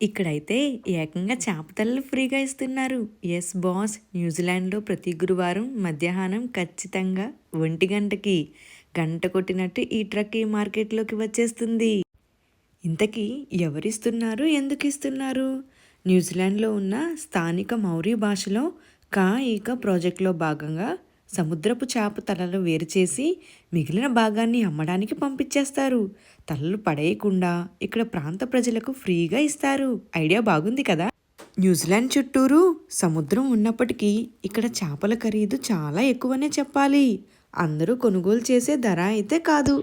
ఇక్కడైతే ఏకంగా చేపతలలు ఫ్రీగా ఇస్తున్నారు. ఎస్ బాస్ న్యూజిలాండ్లో ప్రతి గురువారం మధ్యాహ్నం ఖచ్చితంగా ఒంటి గంటకి గంట కొట్టినట్టు ఈ ట్రక్ ఈ మార్కెట్లోకి వచ్చేస్తుంది. ఇంతకీ ఎవరిస్తున్నారు ఎందుకు ఇస్తున్నారు న్యూజిలాండ్లో ఉన్న స్థానిక మౌరీ భాషలో కా ఈక ప్రాజెక్ట్లో భాగంగా సముద్రపు చేప తలలు వేరు చేసి మిగిలిన భాగాన్ని అమ్మడానికి పంపించేస్తారు. తలలు పడేయకుండా ఇక్కడ ప్రాంత ప్రజలకు ఫ్రీగా ఇస్తారు. ఐడియా బాగుంది కదా? న్యూజిలాండ్ చుట్టూరు సముద్రం ఉన్నప్పటికీ ఇక్కడ చేపల ఖరీదు చాలా ఎక్కువనే చెప్పాలి. అందరూ కొనుగోలు చేసే ధర అయితే కాదు.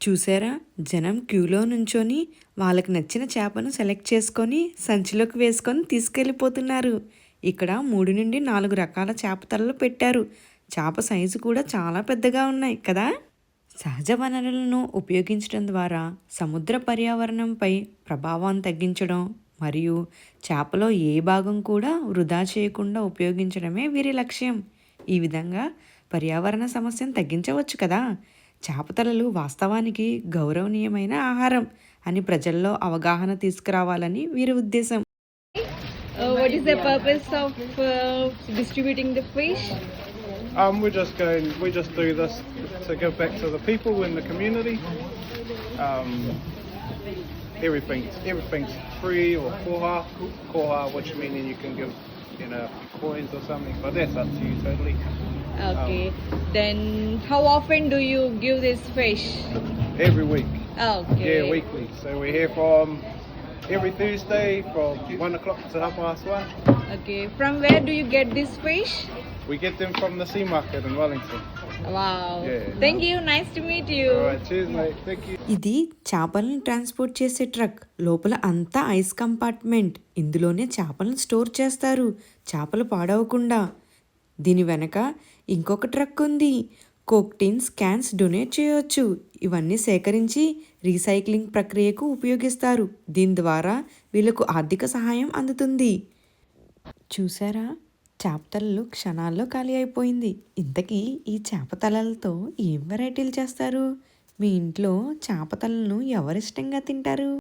చూసారా? జనం క్యూలో నుంచొని వాళ్ళకి నచ్చిన చేపను సెలెక్ట్ చేసుకొని సంచిలోకి వేసుకొని తీసుకెళ్ళిపోతున్నారు. ఇక్కడ మూడు నుండి నాలుగు రకాల చేప తలలు పెట్టారు. చేప సైజు కూడా చాలా పెద్దగా ఉన్నాయి కదా? సహజ వనరులను ఉపయోగించడం ద్వారా సముద్ర పర్యావరణంపై ప్రభావాన్ని తగ్గించడం మరియు చేపలో ఏ భాగం కూడా వృధా చేయకుండా ఉపయోగించడమే వీరి లక్ష్యం. ఈ విధంగా పర్యావరణ సమస్యను తగ్గించవచ్చు కదా? చేపతలలు వాస్తవానికి గౌరవనీయమైన ఆహారం అని ప్రజల్లో అవగాహన తీసుకురావాలని వీరి ఉద్దేశం. What is the purpose of uh, distributing the fish? Um, we're just going. We just do this to give back to the people in the community. Um, everything's everything's free or koha, koha, which meaning you can give, you know, coins or something. But that's up to you totally. Okay. then how often do you give this fish? Every week. Okay. Yeah, weekly. So we're here from every Thursday from one o'clock to half past one. Okay. From where do you get this fish? We get them from the sea market in Wellington. Wow. Yeah. Thank you. Nice to meet you. All right, cheers, mate. Thank you. ఇది చేపలను transport చేసే truck లోపల అంతా ice compartment ఇందులోనే చేపలను store చేస్తారు చేపలు పాడవకుండా దీని వెనక ఇంకొక ట్రక్ ఉంది కోక్టిన్స్ క్యాన్స్ డొనేట్ చేయవచ్చు ఇవన్నీ సేకరించి రీసైక్లింగ్ ప్రక్రియకు ఉపయోగిస్తారు. దీని ద్వారా వీళ్ళకు ఆర్థిక సహాయం అందుతుంది. చూసారా? చేపతలలు క్షణాల్లో ఖాళీ అయిపోయింది. ఇంతకీ ఈ చేపతలలతో ఏం వెరైటీలు చేస్తారు? మీ ఇంట్లో చేపతలను ఎవరిష్టంగా తింటారు?